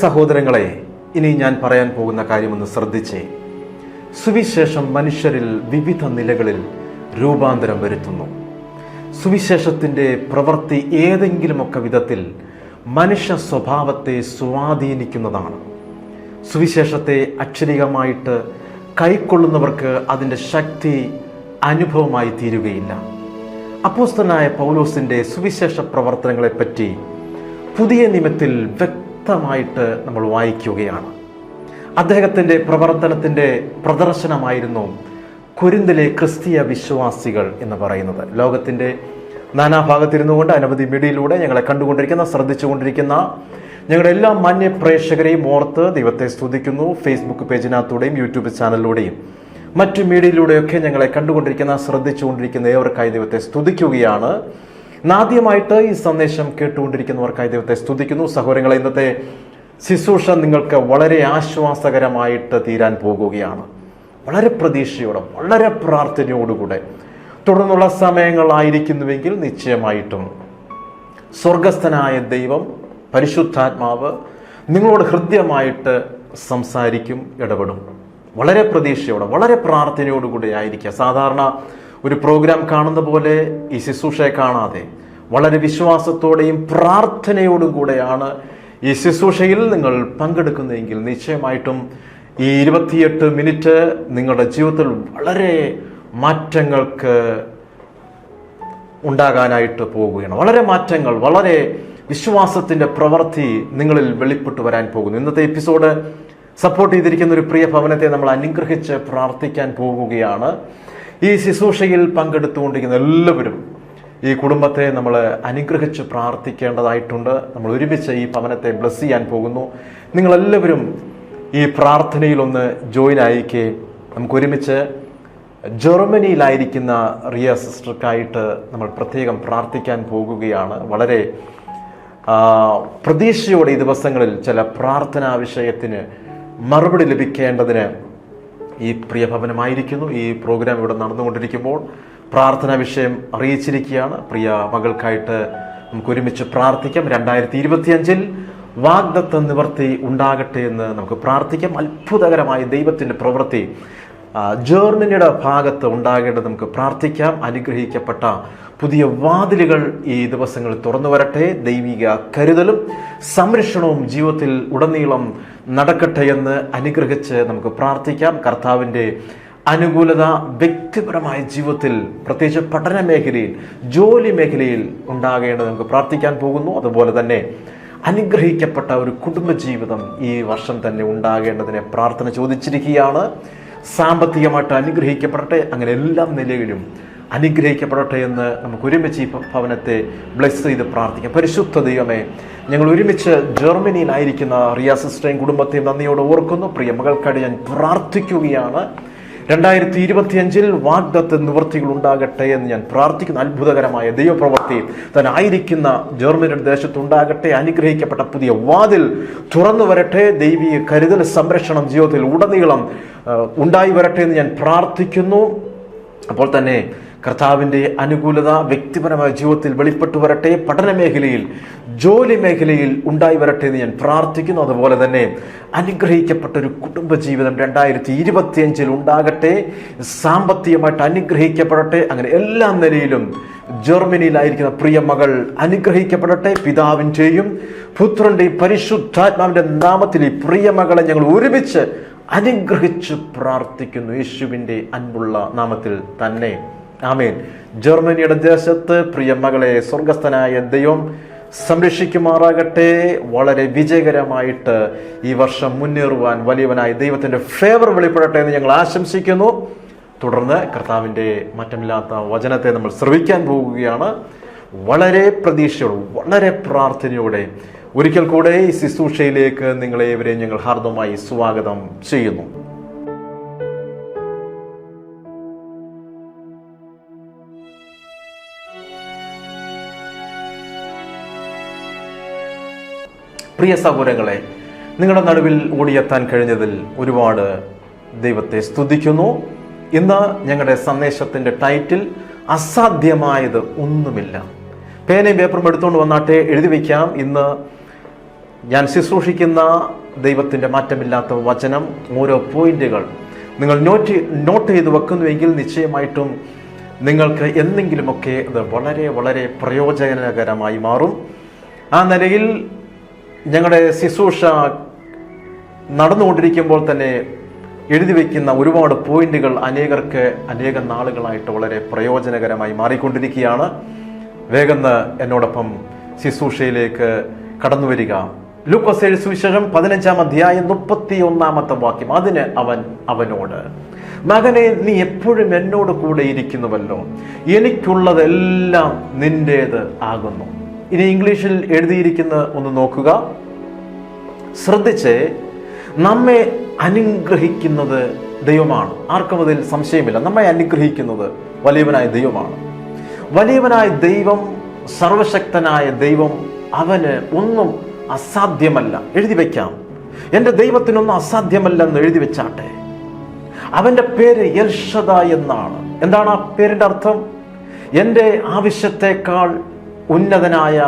സഹോദരങ്ങളെ ഇനി ഞാൻ പറയാൻ പോകുന്ന കാര്യമൊന്ന് ശ്രദ്ധിച്ചേ. സുവിശേഷം മനുഷ്യരിൽ വിവിധ നിലകളിൽ രൂപാന്തരം വരുത്തുന്നു. സുവിശേഷത്തിന്റെ പ്രവൃത്തി ഏതെങ്കിലുമൊക്കെ വിധത്തിൽ മനുഷ്യ സ്വഭാവത്തെ സ്വാധീനിക്കുന്നതാണ്. സുവിശേഷത്തെ അക്ഷരികമായിട്ട് കൈക്കൊള്ളുന്നവർക്ക് അതിന്റെ ശക്തി അനുഭവമായി തീരുകയില്ല. അപ്പോസ്തനായ പൗലോസിന്റെ സുവിശേഷ പ്രവർത്തനങ്ങളെപ്പറ്റി പുതിയ നിയമത്തിൽ വ്യക്തമായിട്ട് നമ്മൾ വായിക്കുകയാണ്. അദ്ദേഹത്തിന്റെ പ്രവർത്തനത്തിന്റെ പ്രദർശനമായിരുന്നു കുരുന്തിലെ ക്രിസ്തീയ വിശ്വാസികൾ എന്ന് പറയുന്നത്. ലോകത്തിന്റെ നാനാഭാഗത്തിരുന്നു കൊണ്ട് അനവധി മീഡിയയിലൂടെ ഞങ്ങളെ കണ്ടുകൊണ്ടിരിക്കുന്ന ശ്രദ്ധിച്ചുകൊണ്ടിരിക്കുന്ന ഞങ്ങളുടെ എല്ലാ മാന്യ പ്രേക്ഷകരെയും ഓർത്ത് ദൈവത്തെ സ്തുതിക്കുന്നു. ഫേസ്ബുക്ക് പേജിനകത്തൂടെയും യൂട്യൂബ് ചാനലിലൂടെയും മറ്റു മീഡിയയിലൂടെയൊക്കെ ഞങ്ങളെ കണ്ടുകൊണ്ടിരിക്കുന്ന ശ്രദ്ധിച്ചുകൊണ്ടിരിക്കുന്ന ഏവർക്കായി ദൈവത്തെ സ്തുതിക്കുകയാണ്. ആദ്യമായിട്ട് ഈ സന്ദേശം കേട്ടുകൊണ്ടിരിക്കുന്നവർക്കായി ദൈവത്തെ സ്തുതിക്കുന്നു. സഹോദരങ്ങളെ ഇന്നത്തെ ശുശ്രൂഷ നിങ്ങൾക്ക് വളരെ ആശ്വാസകരമായിട്ട് തീരാൻ പോകുകയാണ്. വളരെ പ്രതീക്ഷയോടെ വളരെ പ്രാർത്ഥനയോടുകൂടെ. തുടർന്നുള്ള സമയങ്ങളായിരിക്കുന്നുവെങ്കിൽ നിശ്ചയമായിട്ടും സ്വർഗസ്ഥനായ ദൈവം പരിശുദ്ധാത്മാവ് നിങ്ങളോട് ഹൃദ്യമായിട്ട് സംസാരിക്കും ഇടപെടും. വളരെ പ്രതീക്ഷയോടെ വളരെ പ്രാർത്ഥനയോടുകൂടി ആയിരിക്കുക. സാധാരണ ഒരു പ്രോഗ്രാം കാണുന്ന പോലെ ഈ ശുശ്രൂഷയെ കാണാതെ വളരെ വിശ്വാസത്തോടെയും പ്രാർത്ഥനയോടും കൂടെയാണ് ഈ ശുശ്രൂഷയിൽ നിങ്ങൾ പങ്കെടുക്കുന്നതെങ്കിൽ നിശ്ചയമായിട്ടും ഈ ഇരുപത്തിയെട്ട് മിനിറ്റ് നിങ്ങളുടെ ജീവിതത്തിൽ വളരെ മാറ്റങ്ങൾക്ക് ഉണ്ടാകാനായിട്ട് പോവുകയാണ് വളരെ മാറ്റങ്ങൾ വളരെ വിശ്വാസത്തിന്റെ പ്രവൃത്തി നിങ്ങളിൽ വെളിപ്പെട്ടു വരാൻ പോകുന്നു. ഇന്നത്തെ എപ്പിസോഡ് സപ്പോർട്ട് ചെയ്തിരിക്കുന്ന ഒരു പ്രിയ ഭവനത്തെ നമ്മൾ അനുഗ്രഹിച്ച് പ്രാർത്ഥിക്കാൻ പോകുകയാണ്. ഈ ശുശ്രൂഷയിൽ പങ്കെടുത്തുകൊണ്ടിരിക്കുന്ന എല്ലാവരും ഈ കുടുംബത്തെ നമ്മൾ അനുഗ്രഹിച്ച് പ്രാർത്ഥിക്കേണ്ടതായിട്ടുണ്ട്. നമ്മൾ ഒരുമിച്ച് ഈ ഭവനത്തെ ബ്ലസ് ചെയ്യാൻ പോകുന്നു. നിങ്ങളെല്ലാവരും ഈ പ്രാർത്ഥനയിലൊന്ന് ജോയിൻ ആയിക്കേ. നമുക്ക് ഒരുമിച്ച് ജർമ്മനിയിലായിരിക്കുന്ന റിയ സിസ്റ്റർക്കായിട്ട് നമ്മൾ പ്രത്യേകം പ്രാർത്ഥിക്കാൻ പോകുകയാണ്. വളരെ പ്രതീക്ഷയോടെ ഈ ദിവസങ്ങളിൽ ചില പ്രാർത്ഥനാ വിഷയത്തിന് മറുപടി ലഭിക്കേണ്ടതിന് ഈ പ്രിയ ഭവനമായിരിക്കുന്നു ഈ പ്രോഗ്രാം ഇവിടെ നടന്നുകൊണ്ടിരിക്കുമ്പോൾ പ്രാർത്ഥനാ വിഷയം അറിയിച്ചിരിക്കുകയാണ്. പ്രിയ മകൾക്കായിട്ട് നമുക്ക് ഒരുമിച്ച് പ്രാർത്ഥിക്കാം. രണ്ടായിരത്തി ഇരുപത്തിയഞ്ചിൽ വാഗ്ദത്ത നിവർത്തി ഉണ്ടാകട്ടെ എന്ന് നമുക്ക് പ്രാർത്ഥിക്കാം. അത്ഭുതകരമായ ദൈവത്തിന്റെ പ്രവൃത്തി ആ, ജർമ്മനിയുടെ ഭാഗത്ത് ഉണ്ടാകേണ്ടത് നമുക്ക് പ്രാർത്ഥിക്കാം. അനുഗ്രഹിക്കപ്പെട്ട പുതിയ വാതിലുകൾ ഈ ദിവസങ്ങൾ തുറന്നു വരട്ടെ. ദൈവിക കരുതലും സംരക്ഷണവും ജീവിതത്തിൽ ഉടനീളം നടക്കട്ടെ എന്ന് അനുഗ്രഹിച്ച് നമുക്ക് പ്രാർത്ഥിക്കാം. കർത്താവിന്റെ അനുകൂലത വ്യക്തിപരമായ ജീവിതത്തിൽ പ്രത്യേകിച്ച് പഠന മേഖലയിൽ ജോലി മേഖലയിൽ ഉണ്ടാകേണ്ടത് നമുക്ക് പ്രാർത്ഥിക്കാൻ പോകുന്നു. അതുപോലെ തന്നെ അനുഗ്രഹിക്കപ്പെട്ട ഒരു കുടുംബജീവിതം ഈ വർഷം തന്നെ ഉണ്ടാകേണ്ടതിനെ പ്രാർത്ഥന ചോദിച്ചിരിക്കുകയാണ്. സാമ്പത്തികമായിട്ട് അനുഗ്രഹിക്കപ്പെടട്ടെ. അങ്ങനെ എല്ലാ നിലയിലും അനുഗ്രഹിക്കപ്പെടട്ടെ എന്ന് നമുക്ക് ഒരുമിച്ച് ഈ ഭവനത്തെ ബ്ലെസ് ചെയ്ത് പ്രാർത്ഥിക്കാം. പരിശുദ്ധ ദൈവമേ ഞങ്ങൾ ഒരുമിച്ച് ജർമ്മനിയിലായിരിക്കുന്ന റിയ സിസ്റ്ററേയും കുടുംബത്തെയും നന്ദിയോട് ഓർക്കുന്നു. പ്രിയ മകൾക്കായിട്ട് ഞാൻ പ്രാർത്ഥിക്കുകയാണ്. രണ്ടായിരത്തി ഇരുപത്തിയഞ്ചിൽ വാഗ്ദത്ത് നിവൃത്തികൾ ഉണ്ടാകട്ടെ എന്ന് ഞാൻ പ്രാർത്ഥിക്കുന്ന. അത്ഭുതകരമായ ദൈവപ്രവൃത്തി താൻ ആയിരിക്കുന്ന ജർമ്മനിയുടെ ദേശത്തുണ്ടാകട്ടെ. അനുഗ്രഹിക്കപ്പെട്ട പുതിയ വാതിൽ തുറന്നു വരട്ടെ. ദൈവീയ കരുതൽ സംരക്ഷണം ജീവിതത്തിൽ ഉടനീളം ഉണ്ടായി വരട്ടെ എന്ന് ഞാൻ പ്രാർത്ഥിക്കുന്നു. അപ്പോൾ തന്നെ കർത്താവിന്റെ അനുകൂലത വ്യക്തിപരമായ ജീവിതത്തിൽ വെളിപ്പെട്ടു വരട്ടെ പഠന മേഖലയിൽ ജോലി മേഖലയിൽ ഉണ്ടായി വരട്ടെ എന്ന് ഞാൻ പ്രാർത്ഥിക്കുന്നു. അതുപോലെ തന്നെ അനുഗ്രഹിക്കപ്പെട്ട ഒരു കുടുംബജീവിതം രണ്ടായിരത്തി ഇരുപത്തിയഞ്ചിൽ ഉണ്ടാകട്ടെ സാമ്പത്തികമായിട്ട് അനുഗ്രഹിക്കപ്പെടട്ടെ. അങ്ങനെ എല്ലാ നിലയിലും ജർമ്മനിയിലായിരിക്കുന്ന പ്രിയ മകൾ അനുഗ്രഹിക്കപ്പെടട്ടെ പിതാവിന്റെയും പുത്രന്റെയും പരിശുദ്ധാത്മാവിന്റെ നാമത്തിൽ ഈ പ്രിയ മകളെ ഞങ്ങൾ ഒരുമിച്ച് അനുഗ്രഹിച്ച് പ്രാർത്ഥിക്കുന്നു. യേശുവിന്റെ അൻപുള്ള നാമത്തിൽ തന്നെ. ആമേൻ. ജർമ്മനിയുടെ ദേശത്ത് പ്രിയ മകളെ സ്വർഗസ്ഥനായ ദൈവം സംരക്ഷിക്കുമാറാകട്ടെ. വളരെ വിജയകരമായിട്ട് ഈ വർഷം മുന്നേറുവാൻ വലിയവനായ ദൈവത്തിന്റെ ഫേവർ വെളിപ്പെടട്ടെ എന്ന് ഞങ്ങൾ ആശംസിക്കുന്നു. തുടർന്ന് കർത്താവിന്റെ മറ്റമില്ലാത്ത വചനത്തെ നമ്മൾ ശ്രവിക്കാൻ പോകുകയാണ്. വളരെ പ്രതീക്ഷയോടെ വളരെ പ്രാർത്ഥനയോടെ ഒരിക്കൽ കൂടെ ഈ ശുശ്രൂഷയിലേക്ക് നിങ്ങളെ ഇവരെ ഞങ്ങൾ ഹാർദമായി സ്വാഗതം ചെയ്യുന്നു. പ്രിയ സഹോദരങ്ങളെ നിങ്ങളുടെ നടുവിൽ ഓടിയെത്താൻ കഴിഞ്ഞതിൽ ഒരുപാട് ദൈവത്തെ സ്തുതിക്കുന്നു. ഇന്ന് ഞങ്ങളുടെ സന്ദേശത്തിന്റെ ടൈറ്റിൽ അസാധ്യമായത് ഒന്നുമില്ല. പേനയും പേപ്പറും എടുത്തുകൊണ്ട് വന്നാട്ടെ എഴുതി വയ്ക്കാം ഇന്ന് ഞാൻ ശുശ്രൂഷിക്കുന്ന ദൈവത്തിന്റെ മാറ്റമില്ലാത്ത വചനം ഓരോ പോയിന്റുകൾ നിങ്ങൾ നോട്ട് നോട്ട് ചെയ്ത് വെക്കുന്നുവെങ്കിൽ നിശ്ചയമായിട്ടും നിങ്ങൾക്ക് എന്തെങ്കിലുമൊക്കെ അത് വളരെ വളരെ പ്രയോജനകരമായി മാറും. ആ നിലയിൽ ഞങ്ങളുടെ ശുശ്രൂഷ നടന്നുകൊണ്ടിരിക്കുമ്പോൾ തന്നെ എഴുതി വയ്ക്കുന്ന ഒരുപാട് പോയിന്റുകൾ അനേകർക്ക് അനേകം നാളുകളായിട്ട് വളരെ പ്രയോജനകരമായി മാറിക്കൊണ്ടിരിക്കുകയാണ്. വേഗം എന്നോടൊപ്പം ശുശ്രൂഷയിലേക്ക് കടന്നു വരിക. ലൂക്കോസ് സുവിശേഷം പതിനഞ്ചാം അധ്യായം മുപ്പത്തി ഒന്നാമത്തെ വാക്യം. അതിന് അവൻ അവനോട് മകനെ നീ എപ്പോഴും എന്നോട് കൂടെ ഇരിക്കുന്നുവല്ലോ. എനിക്കുള്ളതെല്ലാം നിന്റേത് ആകുന്നു. ഇനി ഇംഗ്ലീഷിൽ എഴുതിയിരിക്കുന്ന ഒന്ന് നോക്കുക. ശ്രദ്ധിച്ച് നമ്മെ അനുഗ്രഹിക്കുന്നത് ദൈവമാണ്. ആർക്കും അതിൽ സംശയമില്ല. നമ്മെ അനുഗ്രഹിക്കുന്നത് വലിയവനായ ദൈവമാണ്. വലിയവനായ ദൈവം സർവശക്തനായ ദൈവം അവന് ഒന്നും അസാധ്യമല്ല. എഴുതി വയ്ക്കാം എന്റെ ദൈവത്തിനൊന്നും അസാധ്യമല്ല എന്ന് എഴുതി വെച്ചാട്ടെ. അവന്റെ പേര് യർഷദ എന്നാണ്. എന്താണ് ആ പേരിന്റെ അർത്ഥം? എന്റെ ആവശ്യത്തെക്കാൾ ഉന്നതനായ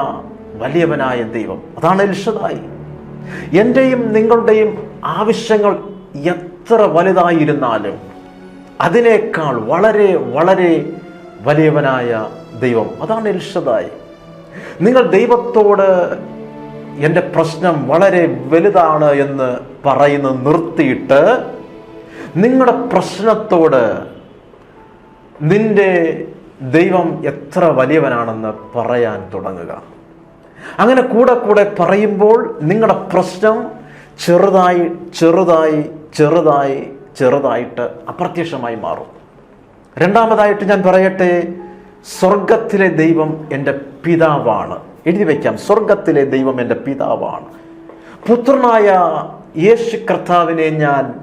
വലിയവനായ ദൈവം. അതാണ് എൽഷദായി എന്റെയും നിങ്ങളുടെയും ആവശ്യങ്ങൾ എത്ര വലുതായിരുന്നാലും അതിനേക്കാൾ വളരെ വളരെ വലിയവനായ ദൈവം. അതാണ് എൽഷദായി നിങ്ങൾ ദൈവത്തോട് എന്റെ പ്രശ്നം വളരെ വലുതാണ് എന്ന് പറയുന്നത് നിർത്തിയിട്ട് നിങ്ങളുടെ പ്രശ്നത്തോട് നിന്റെ ദൈവം എത്ര വലിയവനാണെന്ന് പറയാൻ തുടങ്ങുക. അങ്ങനെ കൂടെ കൂടെ പറയുമ്പോൾ നിങ്ങളുടെ പ്രശ്നം ചെറുതായി ചെറുതായി ചെറുതായി ചെറുതായിട്ട് അപ്രത്യക്ഷമായി മാറും. രണ്ടാമതായിട്ട് ഞാൻ പറയട്ടെ സ്വർഗത്തിലെ ദൈവം എന്റെ പിതാവാണ്. എഴുതി വയ്ക്കാം സ്വർഗത്തിലെ ദൈവം എന്റെ പിതാവാണ്. പുത്രനായ യേശു കർത്താവിനെ ഞാൻ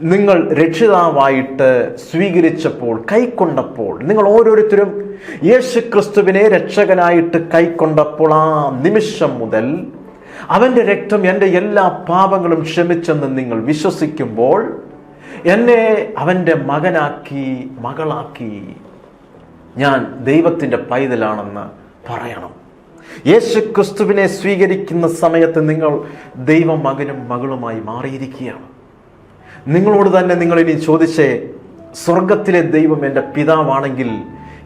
നിങ്ങൾ രക്ഷിതാവായിട്ട് സ്വീകരിച്ചപ്പോൾ കൈക്കൊണ്ടപ്പോൾ നിങ്ങൾ ഓരോരുത്തരും യേശു ക്രിസ്തുവിനെ രക്ഷകനായിട്ട് കൈക്കൊണ്ടപ്പോൾ ആ നിമിഷം മുതൽ അവന്റെ രക്തം എന്റെ എല്ലാ പാപങ്ങളും ക്ഷമിച്ചെന്ന് നിങ്ങൾ വിശ്വസിക്കുമ്പോൾ എന്നെ അവന്റെ മകനാക്കി മകളാക്കി ഞാൻ ദൈവത്തിന്റെ പൈതലാണെന്ന് പറയണം. യേശു ക്രിസ്തുവിനെ സ്വീകരിക്കുന്ന സമയത്ത് നിങ്ങൾ ദൈവമകനും മകളുമായി മാറിയിരിക്കുകയാണ്. നിങ്ങളോട് തന്നെ നിങ്ങൾ ഇനി ചോദിച്ചേ സ്വർഗത്തിലെ ദൈവം എന്റെ പിതാവാണെങ്കിൽ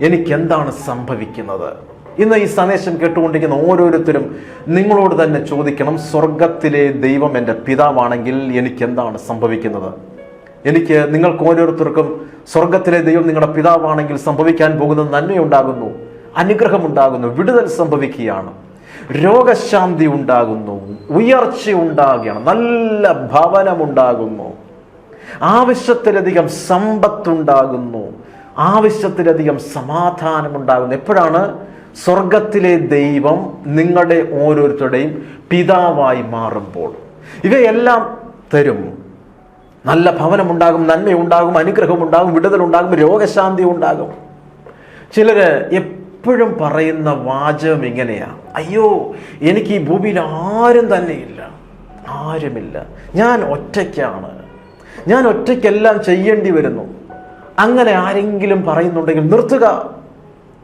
എനിക്കെന്താണ് സംഭവിക്കുന്നത്? ഇന്ന് ഈ സന്ദേശം കേട്ടുകൊണ്ടിരിക്കുന്ന ഓരോരുത്തരും നിങ്ങളോട് തന്നെ ചോദിക്കണം സ്വർഗത്തിലെ ദൈവം എന്റെ പിതാവാണെങ്കിൽ എനിക്കെന്താണ് സംഭവിക്കുന്നത്? എനിക്ക് നിങ്ങൾക്ക് ഓരോരുത്തർക്കും സ്വർഗത്തിലെ ദൈവം നിങ്ങളുടെ പിതാവാണെങ്കിൽ സംഭവിക്കാൻ പോകുന്ന നന്മയുണ്ടാകുന്നു അനുഗ്രഹമുണ്ടാകുന്നു വിടുതൽ സംഭവിക്കുകയാണ്. രോഗശാന്തി ഉണ്ടാകുന്നു ഉയർച്ച ഉണ്ടാകുകയാണ് നല്ല ഭവനമുണ്ടാകുന്നു. ആവശ്യത്തിലധികം സമ്പത്തുണ്ടാകുന്നു. ആവശ്യത്തിലധികം സമാധാനമുണ്ടാകുന്നു. എപ്പോഴാണ്? സ്വർഗത്തിലെ ദൈവം നിങ്ങളുടെ ഓരോരുത്തരുടെയും പിതാവായി മാറുമ്പോൾ. ഇവയെല്ലാം തരും. നല്ല ഭവനമുണ്ടാകും നന്മയുണ്ടാകും അനുഗ്രഹമുണ്ടാകും വിടുതലുണ്ടാകും രോഗശാന്തി ഉണ്ടാകും ചിലർ എപ്പോഴും പറയുന്ന വാചകം ഇങ്ങനെയാ. അയ്യോ എനിക്ക് ഈ ഭൂമിയിൽ ആരും തന്നെയില്ല. ആരുമില്ല. ഞാൻ ഒറ്റയ്ക്കാണ്. ഞാൻ ഒറ്റയ്ക്കെല്ലാം ചെയ്യേണ്ടി വരുന്നു. അങ്ങനെ ആരെങ്കിലും പറയുന്നുണ്ടെങ്കിൽ നിർത്തുക.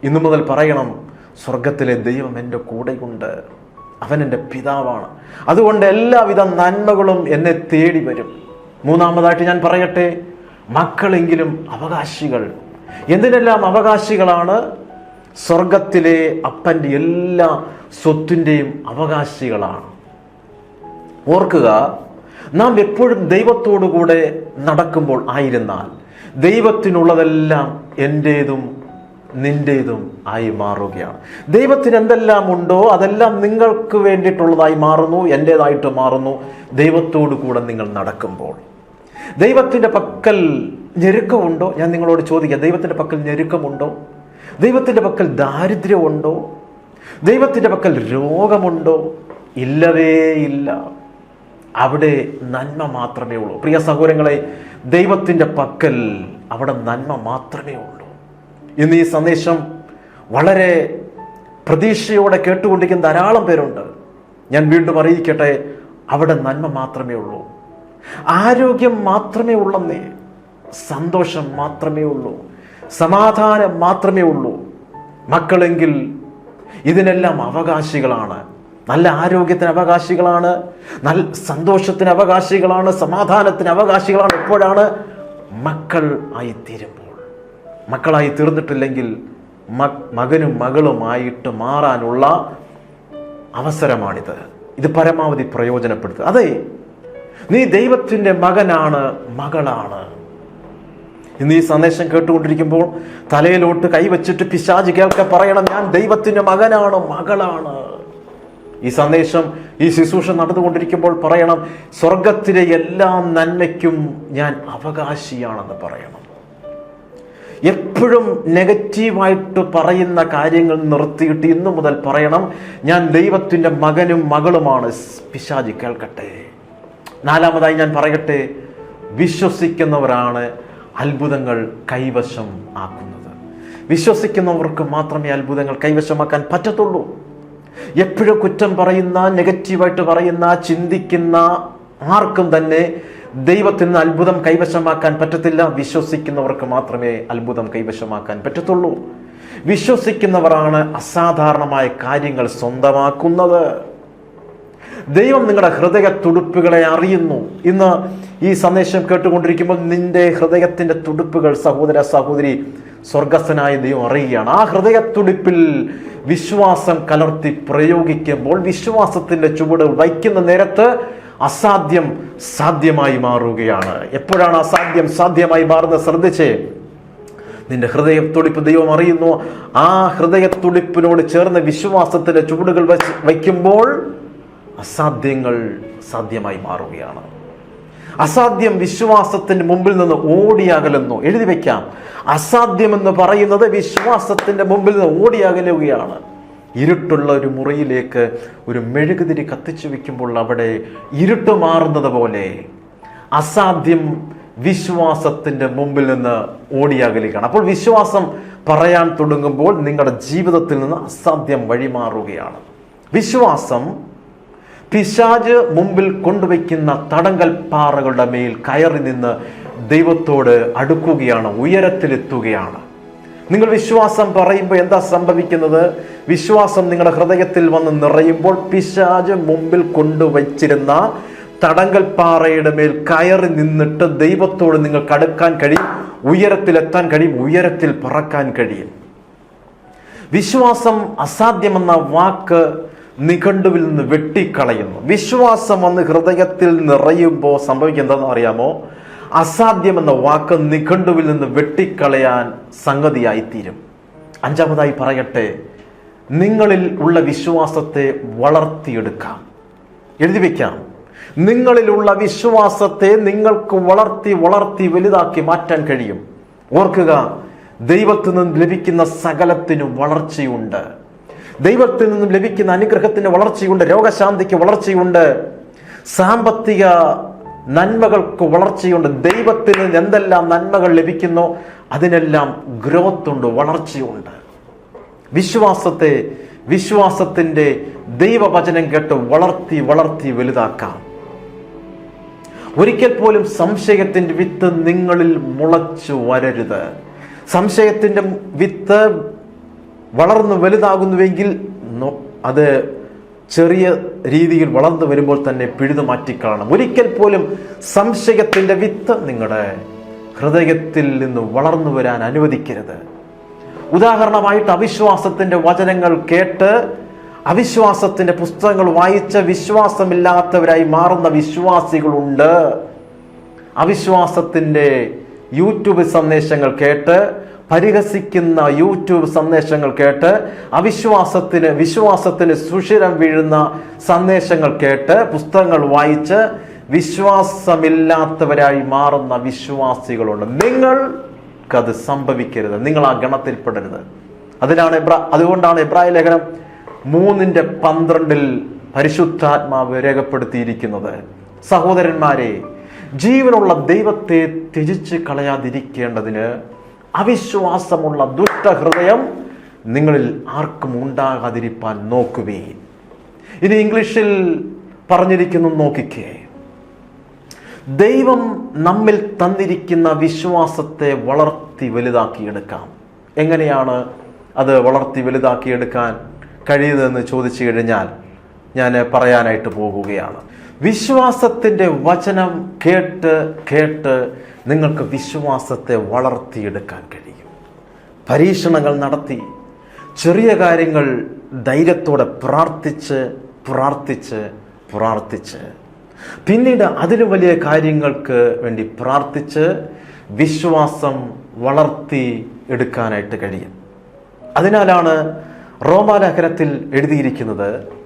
ഇന്നു മുതൽ പറയണം സ്വർഗത്തിലെ ദൈവം എന്റെ കൂടെയുണ്ട്. അവൻ എന്റെ പിതാവാണ്. അതുകൊണ്ട് എല്ലാവിധ നന്മകളും എന്നെ തേടി വരും. മൂന്നാമതായിട്ട് ഞാൻ പറയട്ടെ മക്കളെങ്കിലും അവകാശികൾ. എന്തിനെല്ലാം അവകാശികളാണ്? സ്വർഗത്തിലെ അപ്പന്റെ എല്ലാ സ്വത്തിന്റെയും അവകാശികളാണ്. ഓർക്കുക നാം എപ്പോഴും ദൈവത്തോടുകൂടെ നടക്കുമ്പോൾ ആയിരുന്നാൽ ദൈവത്തിനുള്ളതെല്ലാം എന്റേതും നിന്റേതും ആയി മാറുകയാണ്. ദൈവത്തിന് എന്തെല്ലാം ഉണ്ടോ അതെല്ലാം നിങ്ങൾക്ക് വേണ്ടിയിട്ടുള്ളതായി മാറുന്നു എന്റേതായിട്ട് മാറുന്നു. ദൈവത്തോടു കൂടെ നിങ്ങൾ നടക്കുമ്പോൾ. ദൈവത്തിന്റെ പക്കൽ ഞെരുക്കമുണ്ടോ? ഞാൻ നിങ്ങളോട് ചോദിക്കാം ദൈവത്തിന്റെ പക്കൽ ഞെരുക്കമുണ്ടോ? ദൈവത്തിന്റെ പക്കൽ ദാരിദ്ര്യമുണ്ടോ? ദൈവത്തിന്റെ പക്കൽ രോഗമുണ്ടോ? ഇല്ലവേ ഇല്ല. അവിടെ നന്മ മാത്രമേ ഉള്ളൂ. പ്രിയ സഹോദരങ്ങളെ ദൈവത്തിന്റെ പക്കൽ അവിടെ നന്മ മാത്രമേ ഉള്ളൂ. ഇന്ന് ഈ സന്ദേശം വളരെ പ്രതീക്ഷയോടെ കേട്ടുകൊണ്ടിരിക്കുന്ന ധാരാളം പേരുണ്ട്. ഞാൻ വീണ്ടും അറിയിക്കട്ടെ അവിടെ നന്മ മാത്രമേ ഉള്ളൂ. ആരോഗ്യം മാത്രമേ ഉള്ളെന്നേ സന്തോഷം മാത്രമേ ഉള്ളൂ. സമാധാനം മാത്രമേ ഉള്ളൂ. മക്കളെങ്കിൽ ഇതിനെല്ലാം അവകാശികളാണ്. നല്ല ആരോഗ്യത്തിന് അവകാശികളാണ് നല്ല സന്തോഷത്തിന് അവകാശികളാണ് സമാധാനത്തിന് അവകാശികളാണ് എപ്പോഴാണ് മക്കൾ ആയി തീരുമ്പോൾ മക്കളായി തീർന്നിട്ടില്ലെങ്കിൽ മകനും മകളുമായിട്ട് മാറാനുള്ള അവസരമാണിത്. ഇത് പരമാവധി പ്രയോജനപ്പെടുത്തുക. അതെ നീ ദൈവത്തിന്റെ മകനാണ് മകളാണ്. ഇന്ന് ഈ സന്ദേശം കേട്ടുകൊണ്ടിരിക്കുമ്പോൾ തലയിലോട്ട് കൈവച്ചിട്ട് പിശാജ് കേൾക്കെ പറയണം ഞാൻ ദൈവത്തിന്റെ മകനാണ് മകളാണ്. ഈ സന്ദേശം ഈ ശുശ്രൂഷ നടന്നുകൊണ്ടിരിക്കുമ്പോൾ പറയണം സ്വർഗത്തിലെ എല്ലാ നന്മയ്ക്കും ഞാൻ അവകാശിയാണെന്ന് പറയണം. എപ്പോഴും നെഗറ്റീവായിട്ട് പറയുന്ന കാര്യങ്ങൾ നിർത്തിയിട്ട് ഇന്നു മുതൽ പറയണം ഞാൻ ദൈവത്തിന്റെ മകനും മകളുമാണ്. പിശാജി കേൾക്കട്ടെ. നാലാമതായി ഞാൻ പറയട്ടെ വിശ്വസിക്കുന്നവരാണ് അത്ഭുതങ്ങൾ കൈവശം ആക്കുന്നത്. വിശ്വസിക്കുന്നവർക്ക് മാത്രമേ അത്ഭുതങ്ങൾ കൈവശമാക്കാൻ പറ്റത്തുള്ളൂ. എപ്പോഴും കുറ്റം പറയുന്ന നെഗറ്റീവായിട്ട് പറയുന്ന ചിന്തിക്കുന്ന ആർക്കും തന്നെ ദൈവത്തിൽ നിന്ന് അത്ഭുതം കൈവശമാക്കാൻ പറ്റത്തില്ല. വിശ്വസിക്കുന്നവർക്ക് മാത്രമേ അത്ഭുതം കൈവശമാക്കാൻ പറ്റത്തുള്ളൂ. വിശ്വസിക്കുന്നവരാണ് അസാധാരണമായ കാര്യങ്ങൾ സ്വന്തമാക്കുന്നത്. ദൈവം നിങ്ങളുടെ ഹൃദയ തുടുപ്പുകളെ അറിയുന്നു. ഇന്ന് ഈ സന്ദേശം കേട്ടുകൊണ്ടിരിക്കുമ്പോൾ നിന്റെ ഹൃദയത്തിന്റെ തുടുപ്പുകൾ സഹോദര സഹോദരി സ്വർഗസ്ഥനായ ദൈവം അറിയുകയാണ്. ആ ഹൃദയത്തുടിപ്പിൽ വിശ്വാസം കലർത്തി പ്രയോഗിക്കുമ്പോൾ വിശ്വാസത്തിന്റെ ചുവട് വയ്ക്കുന്ന നേരത്ത് അസാധ്യം സാധ്യമായി മാറുകയാണ്. എപ്പോഴാണ് അസാധ്യം സാധ്യമായി മാറുന്നത്? ശ്രദ്ധിച്ചേ. നിന്റെ ഹൃദയത്തുടിപ്പ് ദൈവം അറിയുന്നു. ആ ഹൃദയത്തുടിപ്പിനോട് ചേർന്ന് വിശ്വാസത്തിന്റെ ചുവടുകൾ വയ്ക്കുമ്പോൾ അസാധ്യങ്ങൾ സാധ്യമായി മാറുകയാണ്. അസാധ്യം വിശ്വാസത്തിന് മുമ്പിൽ നിന്ന് ഓടിയകലുന്നു. എഴുതി വെക്കാം. അസാധ്യം എന്ന് പറയുന്നത് വിശ്വാസത്തിന്റെ മുമ്പിൽ നിന്ന് ഓടിയകലുകയാണ്. ഇരുട്ടുള്ള ഒരു മുറിയിലേക്ക് ഒരു മെഴുകുതിരി കത്തിച്ചു വെക്കുമ്പോൾ അവിടെ ഇരുട്ട് മാറുന്നത് പോലെ അസാധ്യം വിശ്വാസത്തിന്റെ മുമ്പിൽ നിന്ന് ഓടിയകലുകയാണ്. അപ്പോൾ വിശ്വാസം പറയാൻ തുടങ്ങുമ്പോൾ നിങ്ങളുടെ ജീവിതത്തിൽ നിന്ന് അസാധ്യം വഴിമാറുകയാണ്. വിശ്വാസം പിശാജ് മുമ്പിൽ കൊണ്ടുവയ്ക്കുന്ന തടങ്കൽ പാറകളുടെ മേൽ കയറി നിന്ന് ദൈവത്തോട് അടുക്കുകയാണ് ഉയരത്തിലെത്തുകയാണ്. നിങ്ങൾ വിശ്വാസം പറയുമ്പോൾ എന്താ സംഭവിക്കുന്നത്? വിശ്വാസം നിങ്ങളുടെ ഹൃദയത്തിൽ വന്ന് നിറയുമ്പോൾ പിശാജ് മുമ്പിൽ കൊണ്ടുവച്ചിരുന്ന തടങ്കൽ പാറയുടെ മേൽ കയറി നിന്നിട്ട് ദൈവത്തോട് നിങ്ങൾക്ക് അടുക്കാൻ കഴിയും ഉയരത്തിലെത്താൻ കഴിയും ഉയരത്തിൽ പറക്കാൻ കഴിയും. വിശ്വാസം അസാധ്യമെന്ന വാക്ക് നിഘണ്ടുവിൽ നിന്ന് വെട്ടിക്കളയുന്നു. വിശ്വാസം വന്ന് ഹൃദയത്തിൽ നിറയുമ്പോൾ സംഭവിക്കുന്നതെന്ന് അറിയാമോ? അസാധ്യമെന്ന വാക്ക് നിഘണ്ടുവിൽ നിന്ന് വെട്ടിക്കളയാൻ സംഗതിയായിത്തീരും. അഞ്ചാമതായി പറയട്ടെ നിങ്ങളിൽ ഉള്ള വിശ്വാസത്തെ വളർത്തിയെടുക്കാം. എഴുതി വയ്ക്കാം നിങ്ങളിലുള്ള വിശ്വാസത്തെ നിങ്ങൾക്ക് വളർത്തി വളർത്തി വലുതാക്കി മാറ്റാൻ കഴിയും. ഓർക്കുക ദൈവത്തിൽ നിന്ന് ലഭിക്കുന്ന സകലത്തിനും വളർച്ചയുണ്ട്. ദൈവത്തിൽ നിന്നും ലഭിക്കുന്ന അനുഗ്രഹത്തിന് വളർച്ചയുണ്ട് രോഗശാന്തിക്ക് വളർച്ചയുണ്ട് സാമ്പത്തിക നന്മകൾക്ക് വളർച്ചയുണ്ട്. ദൈവത്തിൽ നിന്ന് എന്തെല്ലാം നന്മകൾ ലഭിക്കുന്നു അതിനെല്ലാം ഗ്രോത്ത് ഉണ്ട് വളർച്ചയുണ്ട്. വിശ്വാസത്തെ വിശ്വാസത്തിന്റെ ദൈവവചനം കേട്ട് വളർത്തി വളർത്തി വലുതാക്കാം. ഒരിക്കൽ പോലും സംശയത്തിന്റെ വിത്ത് നിങ്ങളിൽ മുളച്ചു വരരുത്. സംശയത്തിന്റെ വിത്ത് വളർന്നു വലുതാകുന്നുവെങ്കിൽ അത് ചെറിയ രീതിയിൽ വളർന്നു വരുമ്പോൾ തന്നെ പിഴുതു മാറ്റിക്കളണം. ഒരിക്കൽ പോലും സംശയത്തിന്റെ വിത്ത് നിങ്ങളുടെ ഹൃദയത്തിൽ നിന്ന് വളർന്നു വരാൻ അനുവദിക്കരുത്. ഉദാഹരണമായിട്ട് അവിശ്വാസത്തിന്റെ വചനങ്ങൾ കേട്ട് അവിശ്വാസത്തിന്റെ പുസ്തകങ്ങൾ വായിച്ച വിശ്വാസമില്ലാത്തവരായി മാറുന്ന വിശ്വാസികളുണ്ട്. അവിശ്വാസത്തിന്റെ യൂട്യൂബ് സന്ദേശങ്ങൾ കേട്ട് പരിഹസിക്കുന്ന യൂട്യൂബ് സന്ദേശങ്ങൾ കേട്ട് അവിശ്വാസത്തിന് വിശ്വാസത്തിന് സുഷിരം വീഴുന്ന സന്ദേശങ്ങൾ കേട്ട് പുസ്തകങ്ങൾ വായിച്ച് വിശ്വാസമില്ലാത്തവരായി മാറുന്ന വിശ്വാസികളുണ്ട്. നിങ്ങൾക്കത് സംഭവിക്കരുത്. നിങ്ങൾ ആ ഗണത്തിൽപ്പെടരുത്. അതിനാണ് എബ്രാ അതുകൊണ്ടാണ് എബ്രായ ലേഖനം മൂന്നിന്റെ പന്ത്രണ്ടിൽ പരിശുദ്ധാത്മാവ് രേഖപ്പെടുത്തിയിരിക്കുന്നത്. സഹോദരന്മാരെ ജീവനുള്ള ദൈവത്തെ ത്യജിച്ച് കളയാതിരിക്കേണ്ടതിന് അവിശ്വാസമുള്ള ദുഷ്ടഹൃദയം നിങ്ങളിൽ ആർക്കും ഉണ്ടാകാതിരിപ്പാൻ നോക്കുവീൻ. ഇനി ഇംഗ്ലീഷിൽ പറഞ്ഞിരിക്കുന്നു നോക്കിക്കേ. ദൈവം നമ്മിൽ തന്നിരിക്കുന്ന വിശ്വാസത്തെ വളർത്തി വലുതാക്കിയെടുക്കാം എങ്ങനെയാണ് അത് വളർത്തി വലുതാക്കിയെടുക്കാൻ കഴിയുന്നതെന്ന് ചോദിച്ചു കഴിഞ്ഞാൽ ഞാൻ പറയാനായിട്ട് പോകുകയാണ്. വിശ്വാസത്തിന്റെ വചനം കേട്ട് കേട്ട് നിങ്ങൾക്ക് വിശ്വാസത്തെ വളർത്തിയെടുക്കാൻ കഴിയും. പരീക്ഷണങ്ങൾ നടത്തി ചെറിയ കാര്യങ്ങൾ ധൈര്യത്തോടെ പ്രാർത്ഥിച്ച് പ്രാർത്ഥിച്ച് പ്രാർത്ഥിച്ച്. പിന്നീട് അതിലും വലിയ കാര്യങ്ങൾക്ക് വേണ്ടി പ്രാർത്ഥിച്ച് വിശ്വാസം വളർത്തി എടുക്കാനായിട്ട് കഴിയും. അതിനാലാണ് റോമാലേഖനത്തിൽ എഴുതിയിരിക്കുന്നത്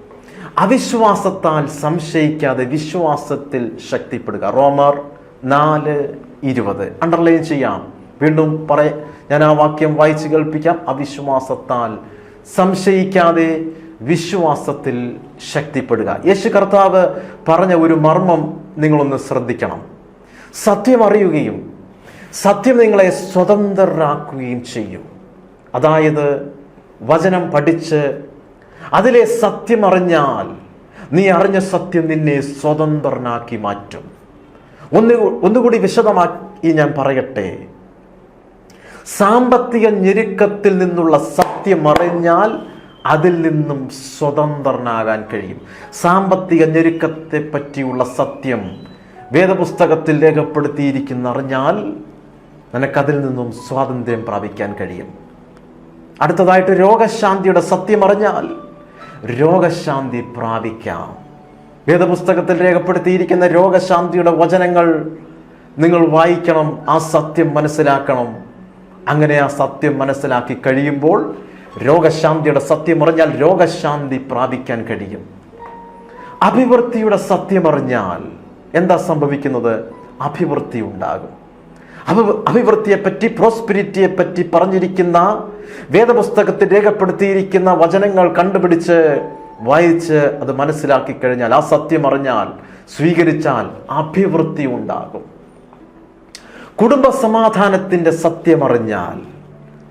അവിശ്വാസത്താൽ സംശയിക്കാതെ വിശ്വാസത്തിൽ ശക്തിപ്പെടുക. റോമർ നാല് ഇരുപത്. അണ്ടർലൈൻ ചെയ്യാം. വീണ്ടും പറയ ഞാൻ ആ വാക്യം വായിച്ചു കേൾപ്പിക്കാം. അവിശ്വാസത്താൽ സംശയിക്കാതെ വിശ്വാസത്തിൽ ശക്തിപ്പെടുക. യേശു കർത്താവ് പറഞ്ഞ ഒരു മർമ്മം നിങ്ങളൊന്ന് ശ്രദ്ധിക്കണം. സത്യം അറിയുകയും സത്യം നിങ്ങളെ സ്വതന്ത്രരാക്കുകയും ചെയ്യും. അതായത് വചനം പഠിച്ച് അതിലെ സത്യം അറിഞ്ഞാൽ നീ അറിഞ്ഞ സത്യം നിന്നെ സ്വതന്ത്രനാക്കി മാറ്റും. ഒന്ന് ഒന്നുകൂടി വിശദമാക്കി ഞാൻ പറയട്ടെ. സാമ്പത്തിക ഞെരുക്കത്തിൽ നിന്നുള്ള സത്യം അറിഞ്ഞാൽ അതിൽ നിന്നും സ്വതന്ത്രനാകാൻ കഴിയും. സാമ്പത്തിക ഞെരുക്കത്തെ പറ്റിയുള്ള സത്യം വേദപുസ്തകത്തിൽ രേഖപ്പെടുത്തിയിരിക്കുന്ന അറിഞ്ഞാൽ നിനക്കതിൽ നിന്നും സ്വാതന്ത്ര്യം പ്രാപിക്കാൻ കഴിയും. അടുത്തതായിട്ട് രോഗശാന്തിയുടെ സത്യം അറിഞ്ഞാൽ രോഗശാന്തി പ്രാപിക്കാം. വേദപുസ്തകത്തിൽ രേഖപ്പെടുത്തിയിരിക്കുന്ന രോഗശാന്തിയുടെ വചനങ്ങൾ നിങ്ങൾ വായിക്കണം ആ സത്യം മനസ്സിലാക്കണം. അങ്ങനെ ആ സത്യം മനസ്സിലാക്കി കഴിയുമ്പോൾ രോഗശാന്തിയുടെ സത്യം അറിഞ്ഞാൽ രോഗശാന്തി പ്രാപിക്കാൻ കഴിയും. അഭിവൃദ്ധിയുടെ സത്യം അറിഞ്ഞാൽ എന്താ സംഭവിക്കുന്നത്? അഭിവൃദ്ധി ഉണ്ടാകും. അഭി അഭിവൃദ്ധിയെപ്പറ്റി പ്രോസ്പിരിറ്റിയെ പറ്റി പറഞ്ഞിരിക്കുന്ന വേദപുസ്തകത്തിൽ രേഖപ്പെടുത്തിയിരിക്കുന്ന വചനങ്ങൾ കണ്ടുപിടിച്ച് വായിച്ച് അത് മനസ്സിലാക്കി കഴിഞ്ഞാൽ ആ സത്യം അറിഞ്ഞാൽ സ്വീകരിച്ചാൽ അഭിവൃദ്ധി ഉണ്ടാകും. കുടുംബ സമാധാനത്തിന്റെ സത്യം അറിഞ്ഞാൽ